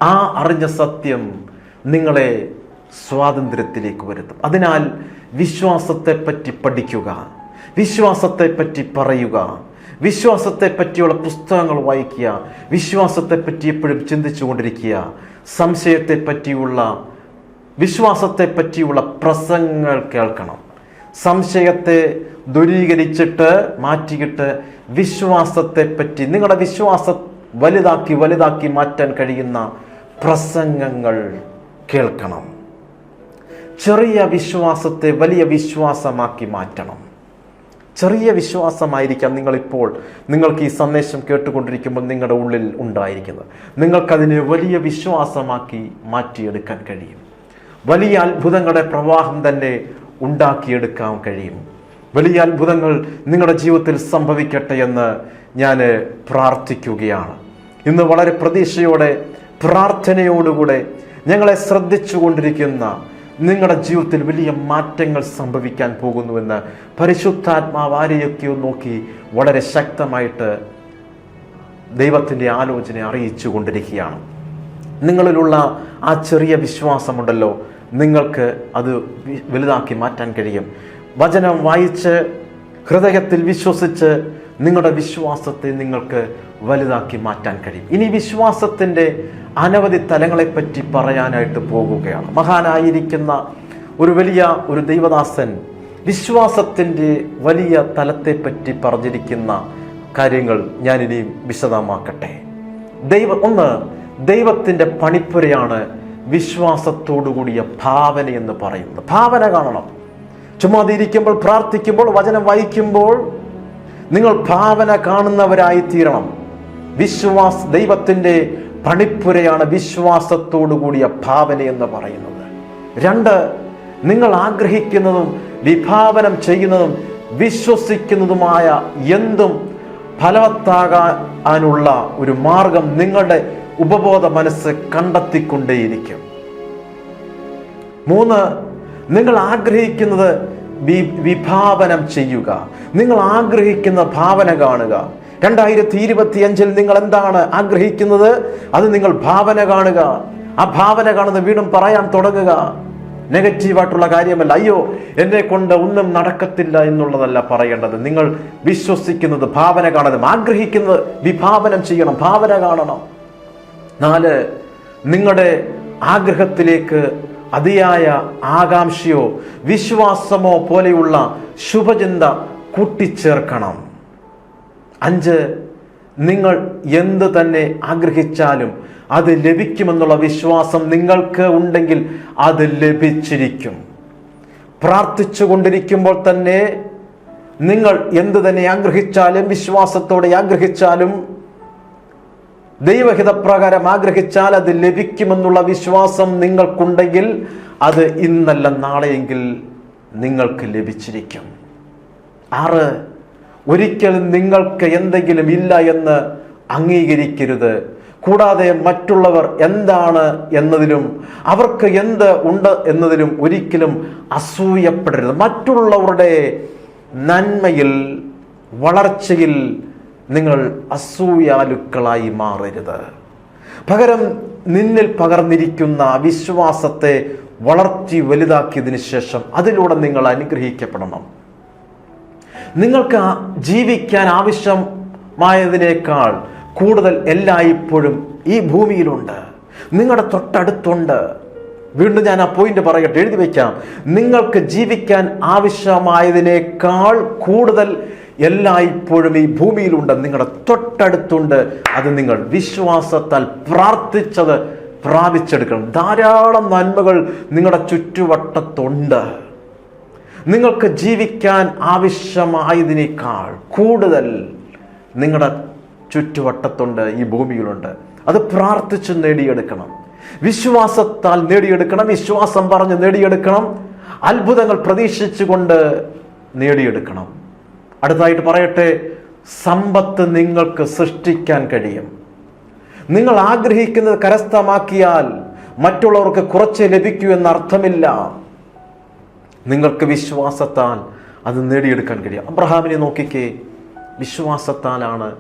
ആ അറിഞ്ഞ സത്യം നിങ്ങളെ സ്വാതന്ത്ര്യത്തിലേക്ക് വരുത്തും. അതിനാൽ വിശ്വാസത്തെപ്പറ്റി പഠിക്കുക വിശ്വാസത്തെപ്പറ്റി പറയുക വിശ്വാസത്തെ പറ്റിയുള്ള പുസ്തകങ്ങൾ വായിക്കുക വിശ്വാസത്തെ പറ്റി എപ്പോഴും ചിന്തിച്ചു കൊണ്ടിരിക്കുക സംശയത്തെ പറ്റിയുള്ള വിശ്വാസത്തെ പറ്റിയുള്ള പ്രസംഗങ്ങൾ കേൾക്കണം. സംശയത്തെ ദൂരീകരിച്ചിട്ട് മാറ്റിയിട്ട് വിശ്വാസത്തെ പറ്റി നിങ്ങളുടെ വിശ്വാസം വലുതാക്കി വലുതാക്കി മാറ്റാൻ കഴിയുന്ന പ്രസംഗങ്ങൾ കേൾക്കണം. ചെറിയ വിശ്വാസത്തെ വലിയ വിശ്വാസമാക്കി മാറ്റണം. ചെറിയ വിശ്വാസമായിരിക്കാം നിങ്ങളിപ്പോൾ. നിങ്ങൾക്ക് ഈ സന്ദേശം കേട്ടുകൊണ്ടിരിക്കുമ്പോൾ നിങ്ങളുടെ ഉള്ളിൽ ഉണ്ടായിരിക്കുന്നത്. നിങ്ങൾക്കതിനെ വലിയ വിശ്വാസമാക്കി മാറ്റിയെടുക്കാൻ കഴിയും. വലിയ അത്ഭുതങ്ങളുടെ പ്രവാഹം തന്നെ ഉണ്ടാക്കിയെടുക്കാൻ കഴിയും. വലിയ അത്ഭുതങ്ങൾ നിങ്ങളുടെ ജീവിതത്തിൽ സംഭവിക്കട്ടെ എന്ന് ഞാൻ പ്രാർത്ഥിക്കുകയാണ്. ഇന്ന് വളരെ പ്രതീക്ഷയോടെ പ്രാർത്ഥനയോടുകൂടെ ഞങ്ങളെ ശ്രദ്ധിച്ചുകൊണ്ടിരിക്കുന്ന നിങ്ങളുടെ ജീവിതത്തിൽ വലിയ മാറ്റങ്ങൾ സംഭവിക്കാൻ പോകുന്നുവെന്ന് പരിശുദ്ധാത്മാവ് ആരെയൊക്കെയോ നോക്കി വളരെ ശക്തമായിട്ട് ദൈവത്തിന്റെ ആലോചന അറിയിച്ചു കൊണ്ടിരിക്കുകയാണ്. നിങ്ങളിലുള്ള ആ ചെറിയ വിശ്വാസമുണ്ടല്ലോ. നിങ്ങൾക്ക് അത് വലുതാക്കി മാറ്റാൻ കഴിയും. വചനം വായിച്ച് ഹൃദയത്തിൽ വിശ്വസിച്ച് നിങ്ങളുടെ വിശ്വാസത്തെ നിങ്ങൾക്ക് വലുതാക്കി മാറ്റാൻ കഴിയും. ഇനി വിശ്വാസത്തിന്റെ അനവധി തലങ്ങളെപ്പറ്റി പറയാനായിട്ട് പോകുകയാണ്. മഹാനായിരിക്കുന്ന ഒരു വലിയ ഒരു ദൈവദാസൻ വിശ്വാസത്തിന്റെ വലിയ തലത്തെപ്പറ്റി പറഞ്ഞിരിക്കുന്ന കാര്യങ്ങൾ ഞാനിനിയും വിശദമാക്കട്ടെ. ദൈവ ഒന്ന് ദൈവത്തിന്റെ പണിപ്പുരയാണ് വിശ്വാസത്തോടുകൂടിയ ഭാവന എന്ന് പറയുന്നത്. ഭാവന കാണണം. ചുമ്മാതിരിക്കുമ്പോൾ പ്രാർത്ഥിക്കുമ്പോൾ വചനം വായിക്കുമ്പോൾ നിങ്ങൾ ഭാവന കാണുന്നവരായി തീരണം. വിശ്വാസ ദൈവത്തിന്റെ പണിപ്പുരയാണ് വിശ്വാസത്തോടു കൂടിയ ഭാവന എന്ന് പറയുന്നത്. രണ്ട് നിങ്ങൾ ആഗ്രഹിക്കുന്നതും വിഭാവനം ചെയ്യുന്നതും വിശ്വസിക്കുന്നതുമായ എന്തും ഫലവത്താകാനുള്ള ഒരു മാർഗം നിങ്ങളുടെ ഉപബോധ മനസ്സ് കണ്ടെത്തിക്കൊണ്ടേയിരിക്കും. മൂന്ന് നിങ്ങൾ ആഗ്രഹിക്കുന്നത് വിഭാവനം ചെയ്യുക. നിങ്ങൾ ആഗ്രഹിക്കുന്ന ഭാവന കാണുക. രണ്ടായിരത്തി ഇരുപത്തി അഞ്ചിൽ നിങ്ങൾ എന്താണ് ആഗ്രഹിക്കുന്നത്? അത് നിങ്ങൾ ഭാവന കാണുക. ആ ഭാവന കാണുന്ന വീണ്ടും പറയാൻ തുടങ്ങുക. നെഗറ്റീവായിട്ടുള്ള കാര്യമല്ല. അയ്യോ എന്നെ കൊണ്ട് ഒന്നും നടക്കത്തില്ല എന്നുള്ളതല്ല പറയേണ്ടത്. നിങ്ങൾ വിശ്വസിക്കുന്നത് ഭാവന കാണണം. ആഗ്രഹിക്കുന്നത് വിഭാവനം ചെയ്യണം. ഭാവന കാണണം. നാല് നിങ്ങളുടെ ആഗ്രഹത്തിലേക്ക് അതിയായ ആകാംക്ഷയോ വിശ്വാസമോ പോലെയുള്ള ശുഭചിന്ത കൂട്ടിച്ചേർക്കണം. അഞ്ച് നിങ്ങൾ എന്ത് തന്നെ ആഗ്രഹിച്ചാലും അത് ലഭിക്കുമെന്നുള്ള വിശ്വാസം നിങ്ങൾക്ക് ഉണ്ടെങ്കിൽ അത് ലഭിച്ചിരിക്കും. പ്രാർത്ഥിച്ചു കൊണ്ടിരിക്കുമ്പോൾ തന്നെ നിങ്ങൾ എന്ത് തന്നെ ആഗ്രഹിച്ചാലും വിശ്വാസത്തോടെ ആഗ്രഹിച്ചാലും ദൈവഹിതപ്രകാരം ആഗ്രഹിച്ചാൽ അത് ലഭിക്കുമെന്നുള്ള വിശ്വാസം നിങ്ങൾക്കുണ്ടെങ്കിൽ അത് ഇന്നല്ല നാളെയെങ്കിൽ നിങ്ങൾക്ക് ലഭിച്ചിരിക്കും. ആറ് ഒരിക്കലും നിങ്ങൾക്ക് എന്തെങ്കിലും ഇല്ല എന്ന് അംഗീകരിക്കരുത്. കൂടാതെ മറ്റുള്ളവർ എന്താണ് എന്നതിലും അവർക്ക് എന്ത് ഉണ്ട് എന്നതിലും ഒരിക്കലും അസൂയപ്പെടരുത്. മറ്റുള്ളവരുടെ നന്മയിൽ വളർച്ചയിൽ നിങ്ങൾ അസൂയാലുക്കളായി മാറരുത്. പകരം നിന്നിൽ പകർന്നിരിക്കുന്ന വിശ്വാസത്തെ വളർത്തി വലുതാക്കിയതിനു ശേഷം അതിലൂടെ നിങ്ങൾ അനുഗ്രഹിക്കപ്പെടണം. നിങ്ങൾക്ക് ജീവിക്കാൻ ആവശ്യമായതിനേക്കാൾ കൂടുതൽ എല്ലായ്പ്പോഴും ഈ ഭൂമിയിലുണ്ട്. നിങ്ങളുടെ തൊട്ടടുത്തുണ്ട്. വീണ്ടും ഞാൻ ആ പോയിന്റ് പറയട്ടെ എഴുതി വയ്ക്കാം നിങ്ങൾക്ക് ജീവിക്കാൻ ആവശ്യമായതിനേക്കാൾ കൂടുതൽ എല്ലായ്പ്പോഴും ഈ ഭൂമിയിലുണ്ട്. നിങ്ങളുടെ തൊട്ടടുത്തുണ്ട്. അത് നിങ്ങൾ വിശ്വാസത്താൽ പ്രാർത്ഥിച്ചത് പ്രാപിച്ചെടുക്കണം. ധാരാളം നന്മകൾ നിങ്ങളുടെ ചുറ്റുവട്ടത്തുണ്ട്. നിങ്ങൾക്ക് ജീവിക്കാൻ ആവശ്യമായതിനേക്കാൾ കൂടുതൽ നിങ്ങളുടെ ചുറ്റുവട്ടത്തുണ്ട് ഈ ഭൂമിയിലുണ്ട്. അത് പ്രാർത്ഥിച്ച് നേടിയെടുക്കണം. വിശ്വാസത്താൽ നേടിയെടുക്കണം. വിശ്വാസം പറഞ്ഞ് നേടിയെടുക്കണം. അത്ഭുതങ്ങൾ പ്രതീക്ഷിച്ചുകൊണ്ട് നേടിയെടുക്കണം. അടുത്തതായിട്ട് പറയട്ടെ സമ്പത്ത് നിങ്ങൾക്ക് സൃഷ്ടിക്കാൻ കഴിയും. നിങ്ങൾ ആഗ്രഹിക്കുന്നത് കരസ്ഥമാക്കിയാൽ മറ്റുള്ളവർക്ക് കുറച്ച് ലഭിക്കൂ എന്ന അർത്ഥമില്ല. നിങ്ങൾക്ക് വിശ്വാസത്താൽ അത് നേടിയെടുക്കാൻ കഴിയും. അബ്രഹാമിനെ നോക്കിക്കേ വിശ്വാസത്താലാണ്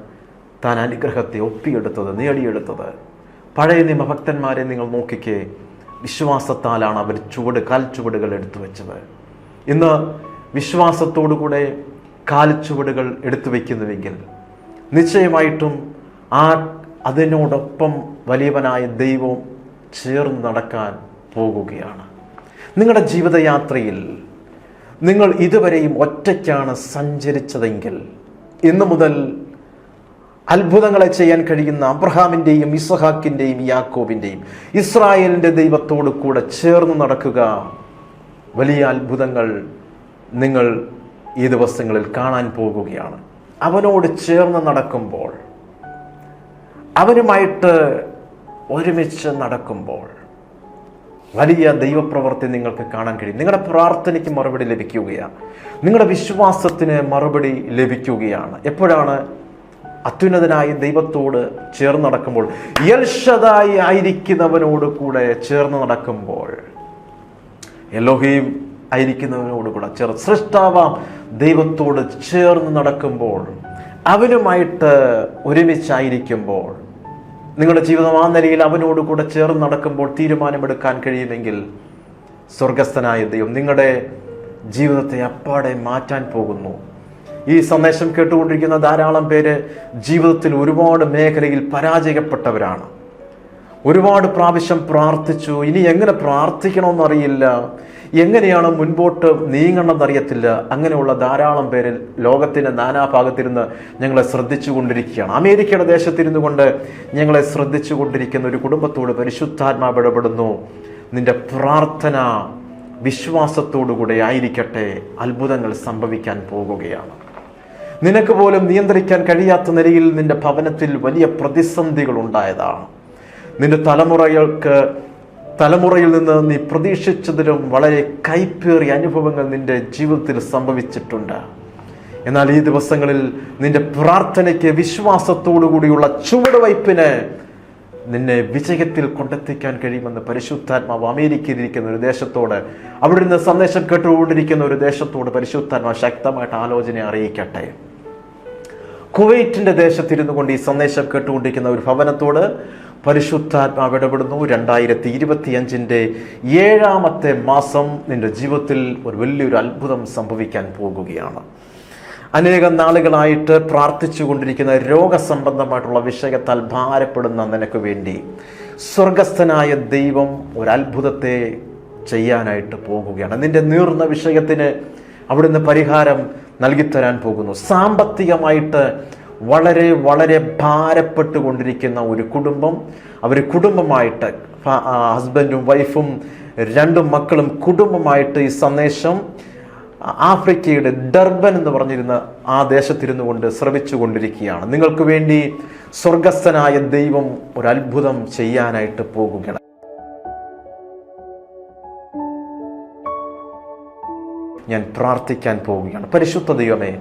താൻ അനുഗ്രഹത്തെ ഒപ്പിയെടുത്തത് നേടിയെടുത്തത്. പഴയ നിയമഭക്തന്മാരെ നിങ്ങൾ നോക്കിക്കേ വിശ്വാസത്താലാണ് അവർ ചുവട് കാൽ ചുവടുകൾ എടുത്തു വെച്ചത് ഇന്ന് വിശ്വാസത്തോടു കാൽ ചുവടുകൾ എടുത്തു വയ്ക്കുന്നുവെങ്കിൽ നിശ്ചയമായിട്ടും ആ അതിനോടൊപ്പം വലിയവനായ ദൈവം ചേർന്ന് നടക്കാൻ പോകുകയാണ്. നിങ്ങളുടെ ജീവിതയാത്രയിൽ നിങ്ങൾ ഇതുവരെയും ഒറ്റയ്ക്കാണ് സഞ്ചരിച്ചതെങ്കിൽ ഇന്നു മുതൽ അത്ഭുതങ്ങളെ ചെയ്യാൻ കഴിയുന്ന അബ്രഹാമിന്റെയും ഇസ്ഹാക്കിന്റെയും യാക്കോബിന്റെയും ഇസ്രായേലിന്റെ ദൈവത്തോട് കൂടെ ചേർന്ന് നടക്കുക. വലിയ അത്ഭുതങ്ങൾ നിങ്ങൾ ഈ ദിവസങ്ങളിൽ കാണാൻ പോകുകയാണ്. അവനോട് ചേർന്ന് നടക്കുമ്പോൾ അവനുമായിട്ട് ഒരുമിച്ച് നടക്കുമ്പോൾ വലിയ ദൈവപ്രവൃത്തി നിങ്ങൾക്ക് കാണാൻ കഴിയും. നിങ്ങളുടെ പ്രാർത്ഥനയ്ക്ക് മറുപടി ലഭിക്കുകയാണ്. നിങ്ങളുടെ വിശ്വാസത്തിന് മറുപടി ലഭിക്കുകയാണ്. എപ്പോഴാണ്? അത്യുന്നതനായി ദൈവത്തോട് ചേർന്ന് നടക്കുമ്പോൾ യൽഷതായി ആയിരിക്കുന്നവനോട് കൂടെ ചേർന്ന് നടക്കുമ്പോൾ എലോഹീം ആയിരിക്കുന്നവനോട് കൂടെ ചേർ. സൃഷ്ടാവാം ദൈവത്തോട് ചേർന്ന് നടക്കുമ്പോൾ അവനുമായിട്ട് ഒരുമിച്ചായിരിക്കുമ്പോൾ നിങ്ങളുടെ ജീവിതം ആ നിലയിൽ അവനോട് കൂടെ ചേർന്ന് നടക്കുമ്പോൾ തീരുമാനമെടുക്കാൻ കഴിയുമെങ്കിൽ സ്വർഗസ്ഥനായ ദൈവം നിങ്ങളുടെ ജീവിതത്തെ അപ്പാടെ മാറ്റാൻ പോകുന്നു. ഈ സന്ദേശം കേട്ടുകൊണ്ടിരിക്കുന്ന ധാരാളം പേര് ജീവിതത്തിൽ ഒരുപാട് മേഖലയിൽ പരാജയപ്പെട്ടവരാണ്. ഒരുപാട് പ്രാവശ്യം പ്രാർത്ഥിച്ചു ഇനി എങ്ങനെ പ്രാർത്ഥിക്കണമെന്നറിയില്ല. എങ്ങനെയാണ് മുൻപോട്ട് നീങ്ങണമെന്നറിയത്തില്ല. അങ്ങനെയുള്ള ധാരാളം പേരിൽ ലോകത്തിന്റെ നാനാഭാഗത്തിരുന്ന് ഞങ്ങളെ ശ്രദ്ധിച്ചു കൊണ്ടിരിക്കുകയാണ് അമേരിക്കയുടെ ദേശത്തിരുന്നു കൊണ്ട് ഞങ്ങളെ ശ്രദ്ധിച്ചു കൊണ്ടിരിക്കുന്ന ഒരു കുടുംബത്തോട് പരിശുദ്ധാത്മാവ് ഇടപെടുന്നു നിന്റെ പ്രാർത്ഥന വിശ്വാസത്തോടുകൂടെ ആയിരിക്കട്ടെ. അത്ഭുതങ്ങൾ സംഭവിക്കാൻ പോകുകയാണ്. നിനക്ക് പോലും നിയന്ത്രിക്കാൻ കഴിയാത്ത നിലയിൽ നിന്റെ ഭവനത്തിൽ വലിയ പ്രതിസന്ധികൾ ഉണ്ടായതാണ്. നിന്റെ തലമുറകൾക്ക് തലമുറയിൽ നിന്ന് നീ പ്രതീക്ഷിച്ചതിലും വളരെ കൈപ്പേറിയ അനുഭവങ്ങൾ നിന്റെ ജീവിതത്തിൽ സംഭവിച്ചിട്ടുണ്ട്. എന്നാൽ ഈ ദിവസങ്ങളിൽ നിന്റെ പ്രാർത്ഥനയ്ക്ക് വിശ്വാസത്തോടു കൂടിയുള്ള ചുവടുവയ്പ്പിന് നിന്നെ വിജയത്തിൽ കൊണ്ടെത്തിക്കാൻ കഴിയുമെന്ന് പരിശുദ്ധാത്മാവ് അമേരിക്കയിലിരിക്കുന്ന ഒരു ദേശത്തോട് അവിടെ നിന്ന് സന്ദേശം കേട്ടുകൊണ്ടിരിക്കുന്ന ഒരു ദേശത്തോട് പരിശുദ്ധാത്മാവ് ശക്തമായിട്ട് ആലോചന അറിയിക്കട്ടെ. കുവൈറ്റിന്റെ ദേശത്തിരുന്നു കൊണ്ട് ഈ സന്ദേശം കേട്ടുകൊണ്ടിരിക്കുന്ന ഒരു ഭവനത്തോട് പരിശുദ്ധാത്മാവ് ഇടപെടുന്നു. രണ്ടായിരത്തി ഇരുപത്തിയഞ്ചിന്റെ ഏഴാമത്തെ മാസം നിന്റെ ജീവിതത്തിൽ ഒരു വലിയൊരു അത്ഭുതം സംഭവിക്കാൻ പോകുകയാണ്. അനേകം നാളുകളായിട്ട് പ്രാർത്ഥിച്ചു കൊണ്ടിരിക്കുന്ന രോഗസംബന്ധമായിട്ടുള്ള വിഷയത്താൽ ഭാരപ്പെടുന്ന നിനക്ക് വേണ്ടി സ്വർഗസ്ഥനായ ദൈവം ഒരു അത്ഭുതത്തെ ചെയ്യാനായിട്ട് പോകുകയാണ്. നിന്റെ നീർന്ന വിഷയത്തിന് അവിടുന്ന് പരിഹാരം നൽകിത്തരാൻ പോകുന്നു. സാമ്പത്തികമായിട്ട് വളരെ വളരെ ഭാരപ്പെട്ടുകൊണ്ടിരിക്കുന്ന ഒരു കുടുംബം. അവർ കുടുംബമായിട്ട് ഹസ്ബൻഡും വൈഫും രണ്ടും മക്കളും കുടുംബമായിട്ട് ഈ സന്ദേശം ആഫ്രിക്കയുടെ ഡർബൻ എന്ന് പറഞ്ഞിരുന്ന ആ ദേശത്തിരുന്നു കൊണ്ട് ശ്രമിച്ചു കൊണ്ടിരിക്കുകയാണ് നിങ്ങൾക്ക് വേണ്ടി സ്വർഗസ്ഥനായ ദൈവം ഒരു അത്ഭുതം ചെയ്യാനായിട്ട് പോകുകയാണ്. ഞാൻ പ്രാർത്ഥിക്കാൻ പോവുകയാണ്. പരിശുദ്ധ ദൈവമേ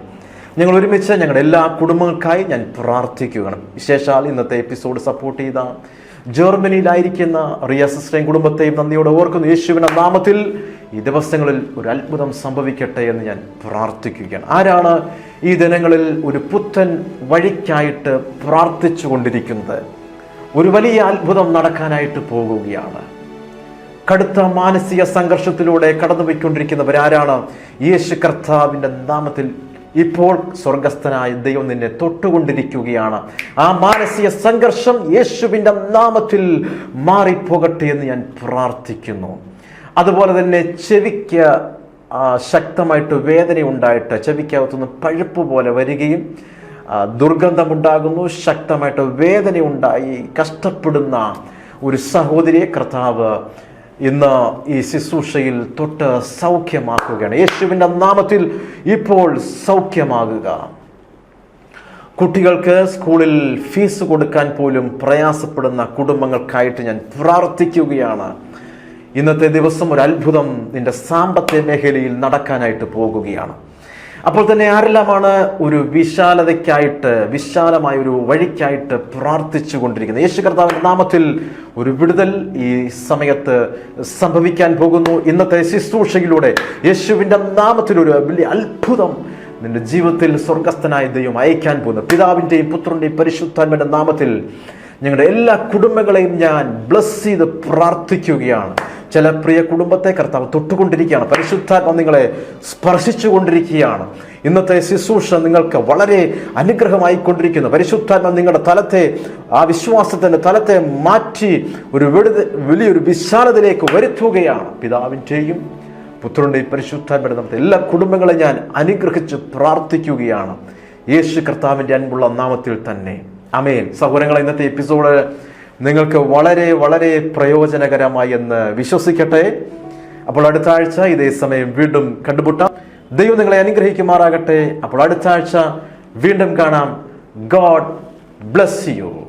ഞങ്ങൾ ഒരുമിച്ച് ഞങ്ങളുടെ എല്ലാ കുടുംബങ്ങൾക്കായി ഞാൻ പ്രാർത്ഥിക്കുകയാണ്. വിശേഷാൽ ഇന്നത്തെ എപ്പിസോഡ് സപ്പോർട്ട് ചെയ്ത ജർമ്മനിയിലായിരിക്കുന്ന റിയ സിസ്റ്ററേയും കുടുംബത്തെയും നന്ദിയോടെ ഓർക്കുന്നു. യേശുവിന്റെ നാമത്തിൽ ഈ ദിവസങ്ങളിൽ ഒരു അത്ഭുതം സംഭവിക്കട്ടെ എന്ന് ഞാൻ പ്രാർത്ഥിക്കുകയാണ്. ആരാണ് ഈ ദിനങ്ങളിൽ ഒരു പുത്തൻ വഴിക്കായിട്ട് പ്രാർത്ഥിച്ചു കൊണ്ടിരിക്കുന്നത്? ഒരു വലിയ അത്ഭുതം നടക്കാനായിട്ട് പോകുകയാണ്. കടുത്ത മാനസിക സംഘർഷത്തിലൂടെ കടന്നുപോയിക്കൊണ്ടിരിക്കുന്നവരാരാണ്? യേശു കർത്താവിന്റെ നാമത്തിൽ ഇപ്പോൾ സ്വർഗസ്ഥനായ ദൈവം നിന്നെ തൊട്ടുകൊണ്ടിരിക്കുകയാണ്. ആ മാനസിക സംഘർഷം യേശുവിന്റെ നാമത്തിൽ മാറിപ്പോകട്ടെ എന്ന് ഞാൻ പ്രാർത്ഥിക്കുന്നു. അതുപോലെ തന്നെ ചെവിക്ക് ശക്തമായിട്ട് വേദന ഉണ്ടായിട്ട് ചെവിക്കകത്തുനിന്ന് പഴുപ്പ് പോലെ വരികയും ദുർഗന്ധം ദുർഗന്ധമുണ്ടാകുന്നു ശക്തമായിട്ട് വേദന ഉണ്ടായി കഷ്ടപ്പെടുന്ന ഒരു സഹോദരിയെ കർത്താവ് ഇന്ന് ഈ ശുശ്രൂഷയിൽ തൊട്ട് സൗഖ്യമാക്കുകയാണ്. യേശുവിന്റെ നാമത്തിൽ ഇപ്പോൾ സൗഖ്യമാകുക. കുട്ടികൾക്ക് സ്കൂളിൽ ഫീസ് കൊടുക്കാൻ പോലും പ്രയാസപ്പെടുന്ന കുടുംബങ്ങൾക്കായിട്ട് ഞാൻ പ്രാർത്ഥിക്കുകയാണ്. ഇന്നത്തെ ദിവസം ഒരു അത്ഭുതം നിന്റെ സാമ്പത്തിക മേഖലയിൽ നടക്കാനായിട്ട് പോകുകയാണ്. അപ്പോൾ തന്നെ ആരെല്ലാമാണ് ഒരു വിശാലതയ്ക്കായിട്ട് വിശാലമായ ഒരു വഴിക്കായിട്ട് പ്രാർത്ഥിച്ചു കൊണ്ടിരിക്കുന്നത്? യേശു കർത്താവിന്റെ നാമത്തിൽ ഒരു വിടുതൽ ഈ സമയത്ത് സംഭവിക്കാൻ പോകുന്നു. ഇന്നത്തെ ശുശ്രൂഷയിലൂടെ യേശുവിന്റെ നാമത്തിൽ ഒരു വലിയ അത്ഭുതം നിന്റെ ജീവിതത്തിൽ സ്വർഗസ്ഥനായ ദൈവം അയക്കാൻ പോകുന്നു. പിതാവിന്റെയും പുത്രന്റെയും പരിശുദ്ധാത്മയുടെ നാമത്തിൽ ഞങ്ങളുടെ എല്ലാ കുടുംബങ്ങളെയും ഞാൻ ബ്ലസ് ചെയ്ത് പ്രാർത്ഥിക്കുകയാണ്. ചില പ്രിയ കുടുംബത്തെ കർത്താവ് തൊട്ടുകൊണ്ടിരിക്കുകയാണ്. പരിശുദ്ധാത്മ നിങ്ങളെ സ്പർശിച്ചു കൊണ്ടിരിക്കുകയാണ് ഇന്നത്തെ ശുശ്രൂഷ നിങ്ങൾക്ക് വളരെ അനുഗ്രഹമായിക്കൊണ്ടിരിക്കുന്നു. പരിശുദ്ധാത്മ നിങ്ങളുടെ തലത്തെ ആ വിശ്വാസത്തിന്റെ തലത്തെ മാറ്റി ഒരു വിടുത വലിയൊരു വിശാലതയിലേക്ക് വരുത്തുകയാണ്. പിതാവിന്റെയും പുത്രന്റെയും പരിശുദ്ധാത്മയുടെ നാമത്തിൽ എല്ലാ കുടുംബങ്ങളെ ഞാൻ അനുഗ്രഹിച്ച് പ്രാർത്ഥിക്കുകയാണ്. യേശു കർത്താവിന്റെ അൻപുള്ള നാമത്തിൽ തന്നെ. അമേൻ സഹോദരങ്ങളെ ഇന്നത്തെ എപ്പിസോഡ് നിങ്ങൾക്ക് വളരെ വളരെ പ്രയോജനകരമായി എന്ന് വിശ്വസിക്കട്ടെ. അപ്പോൾ അടുത്ത ആഴ്ച ഇതേ സമയം വീണ്ടും കണ്ടുമുട്ടാം. ദൈവം നിങ്ങളെ അനുഗ്രഹിക്കുമാറാകട്ടെ. അപ്പോൾ അടുത്ത ആഴ്ച വീണ്ടും കാണാം. God bless you.